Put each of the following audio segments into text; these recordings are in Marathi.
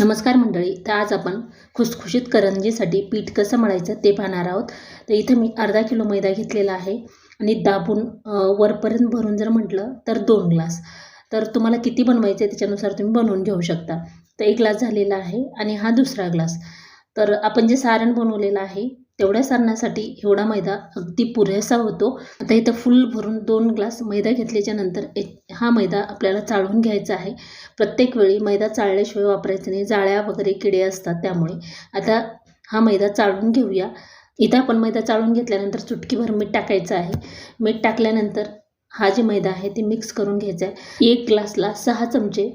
नमस्कार मंडळी तर आज आपण खुसखुशीत करंजीसाठी पीठ कसं मळायचं ते पाहणार आहोत. तर इथं मी अर्धा किलो मैदा घेतलेला आहे आणि दाबून वरपर्यंत भरून जर म्हटलं तर दोन ग्लास. तर तुम्हाला किती बनवायचं आहे त्याच्यानुसार तुम्ही बनवून घेऊ शकता. तर एक ग्लास झालेला आहे आणि हा दुसरा ग्लास. तर आपण जे सारण बनवलेलं आहे तेवढ्या सारण्यासाठी एवढा मैदा अगदी पुरेसा होतो. आता इथं फुल भरून दोन ग्लास मैदा घेतल्याच्या नंतर एक हा मैदा आपल्याला चाळून घ्यायचा आहे. प्रत्येक वेळी मैदा चाळल्याशिवाय वापरायचा नाही. जाळ्या वगैरे किडे असतात त्यामुळे. आता हा मैदा चाळून घेऊया. इथं आपण मैदा चाळून घेतल्यानंतर चुटकीभर मीठ टाकायचं आहे. मीठ टाकल्यानंतर हा जे मैदा आहे ते मिक्स करून घ्यायचा आहे. एक ग्लासला सहा चमचे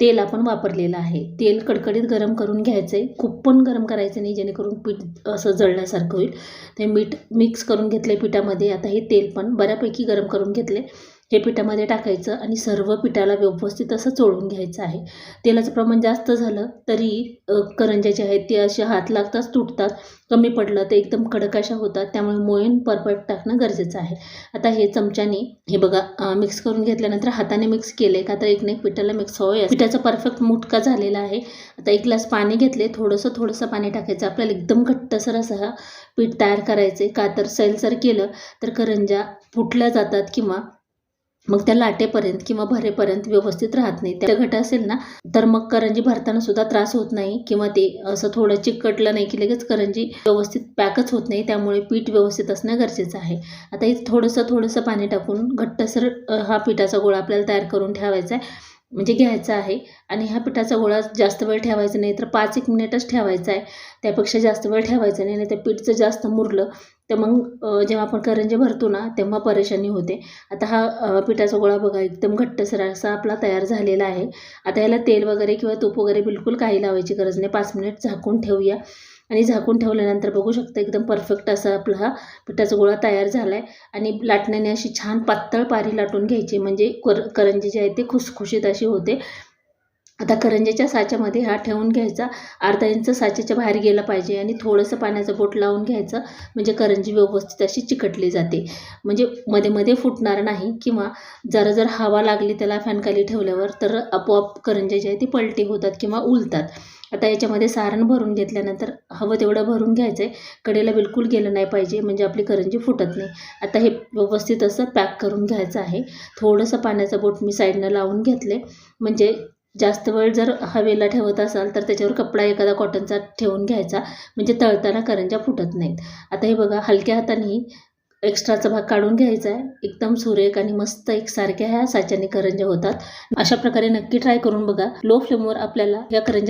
तेल आपण वापरलेलं आहे. तेल कडकडीत गरम करून घ्यायचं आहे खूप पण गरम करायचं नाही जेणेकरून पीठ असं जळल्यासारखं होईल. ते मीठ मिक्स करून घेतलं आहे पिठामध्ये. आता हे तेल पण बऱ्यापैकी गरम करून घेतले हे पिठामध्ये टाकायचं आणि सर्व पिठाला व्यवस्थित असं चोळून घ्यायचं आहे. तेलाचं प्रमाण जास्त झालं तरी करंज्या जे आहेत ते असे हात लागताच तुटतात कमी पडलं तर एकदम कडक अशा होतात त्यामुळे मोयन परफेक्ट टाकणं गरजेचं आहे. आता हे चमच्याने हे बघा मिक्स करून घेतल्यानंतर हाताने मिक्स केले का तर एक ना एक पिठाला मिक्स हवं पिठाचा परफेक्ट मुटका झालेला आहे. आता एक ग्लास पाणी घेतले थोडंसं थोडंसं पाणी टाकायचं. आपल्याला एकदम घट्टसर असं हा पीठ तयार करायचे का तर सैलसर केलं तर करंज्या फुटल्या जातात किंवा मग त्या लाटेपर्यंत किंवा भरेपर्यंत व्यवस्थित राहत नाही. त्या घट असेल ना तर मग करंजी भरताना सुद्धा त्रास होत नाही किंवा ते असं थोडं चिकटलं नाही की लगेच करंजी व्यवस्थित पॅकच होत नाही त्यामुळे पीठ व्यवस्थित असणं गरजेचं आहे. आता इथं थोडंसं थोडंसं पाणी टाकून घट्टसर हा पिठाचा गोळा आपल्याला तयार करून ठेवायचा आहे. म्हणजे घ्यायचा आहे. आणि ह्या पिठाचा गोळा जास्त वेळ ठेवायचा नाही तर पाच एक मिनिटच ठेवायचा आहे. त्यापेक्षा जास्त वेळ ठेवायचा नाही नाही तर पीठ जर जास्त मुरलं तर मग जेव्हा आपण करंजे भरतो ना तेव्हा परेशानी होते. आता हा पिठाचा गोळा बघा एकदम घट्टसर असा आपला तयार झालेला आहे. आता याला तेल वगैरे किंवा तूप वगैरे बिलकुल काही लावायची गरज नाही. पाच मिनिट झाकून ठेवूया. आणि झाकून ठेवल्यानंतर बघू शकता एकदम परफेक्ट असा आपला हा पिठाचा गोळा तयार झाला आहे आणि लाटण्याने अशी छान पातळ पारी लाटून घ्यायची. म्हणजे कर करंजी जी आहे ती खुसखुशीत अशी होते. आता करंज्याच्या साच्यामध्ये हा ठेवून घ्यायचा. अर्धा इंच साच्याच्या बाहेर गेला पाहिजे आणि थोडंसं पाण्याचं बोट लावून घ्यायचं. म्हणजे करंजी व्यवस्थित अशी चिकटली जाते. म्हणजे मध्ये मध्ये फुटणार नाही किंवा जरा जर हवा लागली त्याला फॅनखाली ठेवल्यावर तर आपोआप करंजे जे आहे ती पलटी होतात किंवा उलतात. आता याच्यामध्ये सारण भरून घेतल्यानंतर हवं तेवढं भरून घ्यायचं आहे कडेला बिलकुल गेलं नाही पाहिजे. म्हणजे आपली करंजी फुटत नाही. आता हे व्यवस्थित असं पॅक करून घ्यायचं आहे. थोडंसं पाण्याचं बोट मी साईडनं लावून घेतले म्हणजे जास्त वेळ जर हवेला ठेवत असाल तर त्याच्यावर कपडा एखादा कॉटनचा ठेवून घ्यायचा. म्हणजे तळताना करंज्या फुटत नाहीत. आता हे बघा हलक्या हाताने एक्स्ट्राचा भाग काढून घ्यायचा आहे. एकदम सुरेख आणि मस्त एकसारख्या ह्या साच्याने करंज्या होतात. अशा प्रकारे नक्की ट्राय करून बघा. लो फ्लेमवर आपल्याला या करंज्या